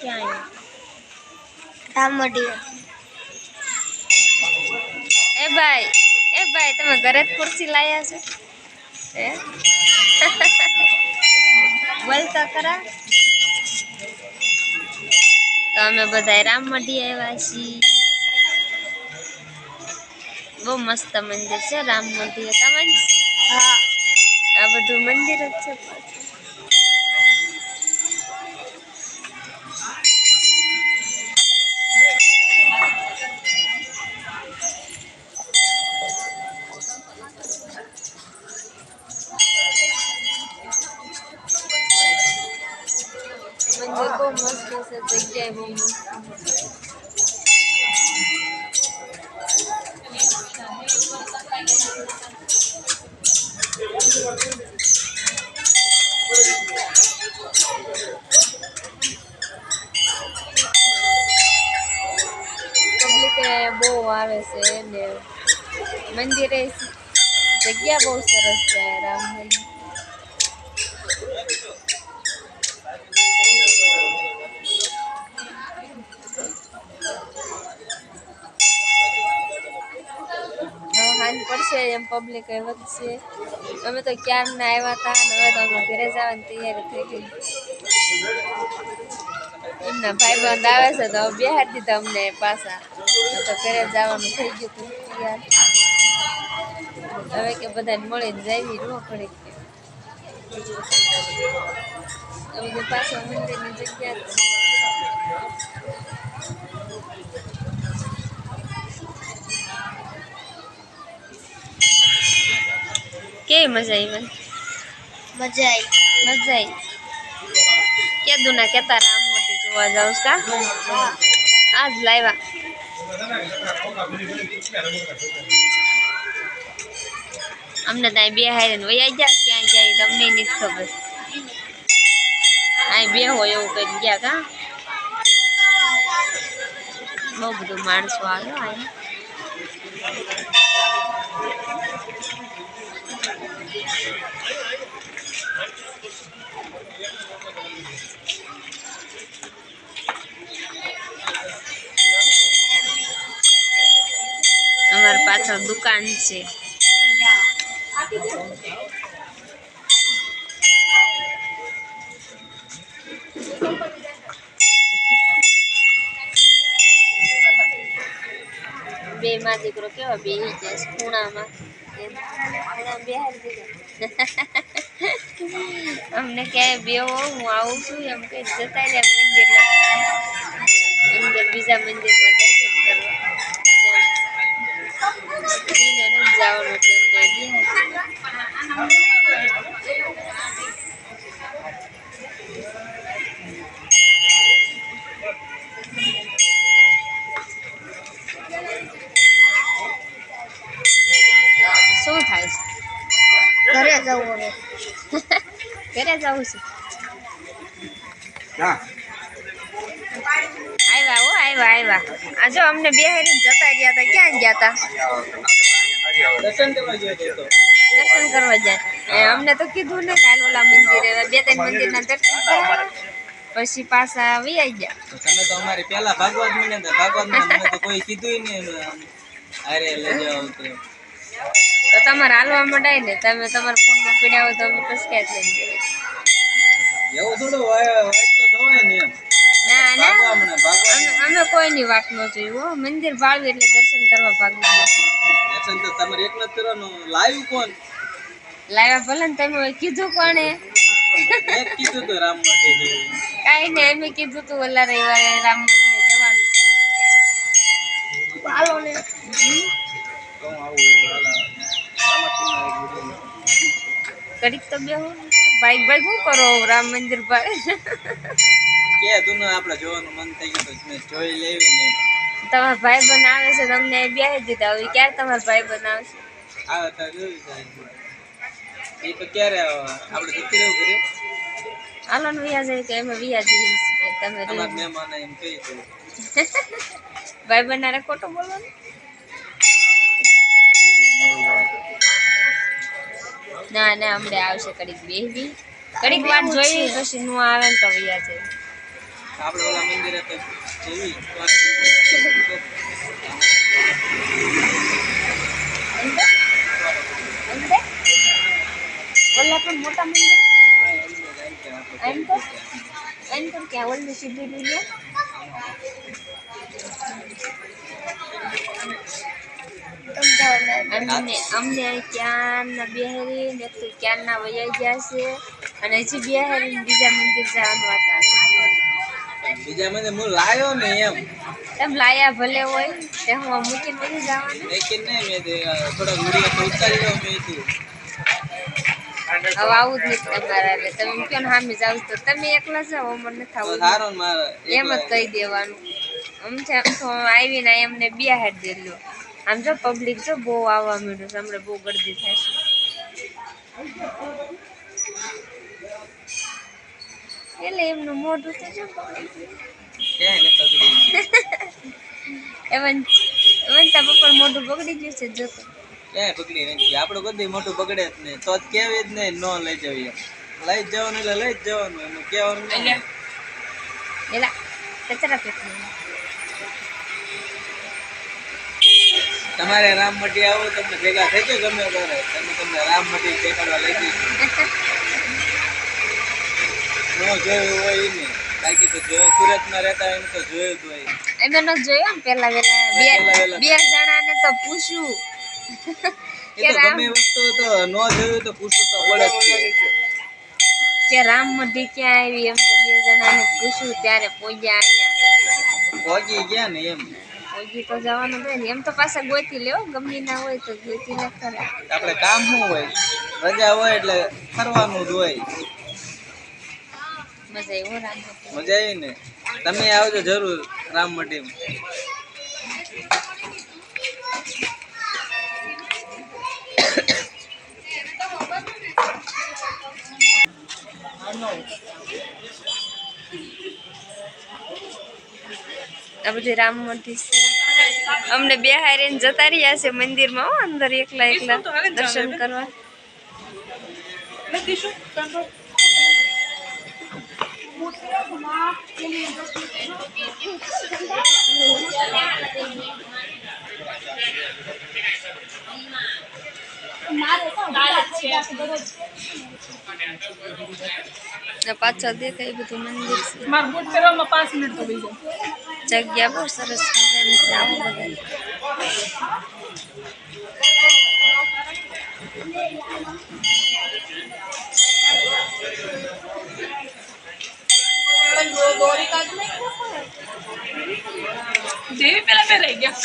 ક્યાં રામડી એ ભાઈ એ ભાઈ તમે ઘરે જ ખુરશી લાયા છો? એ બોલતા ખરા. તો અમે બધા રામ મઢી આવ્યા છીએ. બહુ મસ્ત મંદિર છે રામ મંદિર. તમે આ બધું મંદિર જ છે? બહુ મસ્ત છે જગ્યાએ બહુ બહુ આવે છે ને, મંદિરે જગ્યા બહુ સરસ છે રામ મંદિર હવે સાંજ એમ પબ્લિક એ વધશે અમે તો ક્યારના આવ્યા હતા અને હવે તો અમે ઘરે જવાની તૈયારી થઈ ગઈ. એમના ભાઈબંધ આવે છે તો બેહાડી દીધા અમને પાછા. તો ઘરે જવાનું થઈ ગયું હતું તૈયાર હવે કે બધાને મળીને જાવી ન પડી બધું પાછળ મંદિરની જગ્યા મજા આવી મજા આવી મજા આવી કેદું ના કેતા રામ મોટી જોવા જાવ કા? આજ લાવ્યા અમને ત્યાં બે હારે વયા ગયા ક્યાં જાય તમને નથી ખબર. અહીં બે હોય એવું કરી ગયા કા? બહુ બધું માણસો આવ્યો અહીંયા. અમારી પાછળ દુકાન છે. બે માં દીકરો કેવા બે ખૂણામાં. અમને ક્યાંય બેહો હું આવું છું એમ કે જતા રહ્યા મંદિરના. અંદર બીજા મંદિરમાં જવું છે. આવ્યા હો આવ્યા આવ્યા આ જો અમને બે હારીને જતા રહ્યા હતા. ક્યાં ગયા હતા? દર્શન કરવા ગયો દર્શન કરવા ગયા એ અમને તો કીધું ને કાલ ઓલા મંદિરે બે ત્રણ મંદિરના દર્શન કરવા પછી પાછા આવી ગયા. તો તમે તો અમારી પેલા ભાગવત મને ભાગવત તો કોઈ કીધું નહીં અરે લઈ તો. તો તમારે હાલવા મંડાય ને. તમે તમારા ફોનમાં પીડ્યા હોય તો અમે પછી ક્યાં લઈને જઈએ. એવું થોડું હોય હોય તો જવાય ને ના ના. ભાગવા મને ભાગવા અમે અમે કોઈની વાત ન જોયું મંદિર ભાળ્યું એટલે દર્શન કરવા ભાગવું દર્શન તો તમારે એકલા જ કરવાનું. લાવ્યું કોણ? લાવ્યા ભલે ને તમે કીધું કોણે? મેં કીધું તો રામ માટે. ને અમે કીધું તું ઓલા રવિવારે રામ જવાનું. હાલો ને. તો હું આવું તો બેહો બાઈક બાઈક શું કરો? રામ મંદિર પર? કે તું આપણે જોવાનું મન થઈ ગયું તો જોઈ લેવી ને. તમારા ભાઈ બનાવે છે તમને બેસી દીધા. હવે ક્યારે તમારા ભાઈ બનાવશે? આવે તો જોઈ જાય. એ તો ક્યારે આપણે જતી રહેવું ઘરે? હાલો ને વિયા જાય કે એમાં વિયા જઈએ તમે મહેમાન એમ કહી દઉં. ભાઈ બનારે ખોટો બોલવાનું ના ના હમણાં આવશે કડીક બેહવી. કડીક વાર જોઈ પછી નું આવે ને તો વિયા છે આપણે ઓલા મંદિરે તો જેવી ઓલા પણ મોટા મંદિર? એમ તો? એમ તો ક્યાં ઓલું સીધી દુનિયા. અમને અમને ક્યાંના બિહારી ને તો ક્યાંના વૈયા ગયા છે અને હજી બિહારી બીજા મંદિર જવાનું હતા બીજા મને હું લાયો ને એમ. એમ લાયા ભલે હોય તે હું મૂકી નથી જવાનું. લેકિન નહીં મેં તે, થોડા વીડિયો તો ઉતારી લો મેં કીધું. હવે આવું જ નહીં તમારા એટલે તમે કયો ને સામે જાવ તો તમે એકલા જાઓ અમર નથી તો આવું સારો મારે એમ જ કહી દેવાનું. આમ છે આમ તો આવીને એમને બે હેડ દેલો આમ જો પબ્લિક જો બહુ આવવા માંડ્યું છે હમણાં બહુ ગરદી થાય છે. એટલે એમનું મોઢું તો જો એવન એવનતા પપ્પા મોઢું બગડી ગયું છે જો તો. ક્યાંય બગડી નથી આપણું બધું મોટું બગડે જ નહીં. તો જ કેવી જ નહીં ન લઈ જવી લઈ જવાનું એટલે લઈ જ જવાનું એનું કહેવાનું. એલા કચરા પેટનું તમારે રામમટી આવો તમને ભેગા થઈ ગયો ગમે ત્યારે. તમે તમને રામમટી દેખાડવા લઈ જઈશું ન જોયું હોય ને. બાકી તો જોયું સુરતમાં રહેતા એમ તો જોયું તો એમે ન જોયો ને પેલા વેલા બે પહેલા. જણાને તો પૂછ્યું. કે રામ ગમે વસ્તુ તો ન જોયું તો પૂછવું તો પડે જ કે રામ મઢી ક્યાં આવી એમ તો બે જણાને પૂછ્યું ત્યારે પોગ્યા અહીંયા. પહોંચી ગયા ને એમ. પોગી તો જવાનું હોય ને. એમ તો પાછા ગોતી લેવો ગમી ના હોય તો ગોતી ના કરે આપણે કામ શું હોય? રજા હોય એટલે ફરવાનું જ હોય. મજા એવો રામ મજા આવી ને? તમે આવજો જરૂર રામ રામમટીમાં આ બધી રામ મઢી છે. અમને બે હારીને જતા રહ્યા છે મંદિરમાં હો અંદર એકલા એકલા દર્શન કરવા. ને પાછળ દેખાય એ બધું મંદિર છે. મારા બૂટ પહેરવામાં પાંચ મિનિટ તો થઈ જાય. જગ્યા બહુ સરસ મજાની છે આવો બધા જેવી પેલા પહેરાઈ ગયા.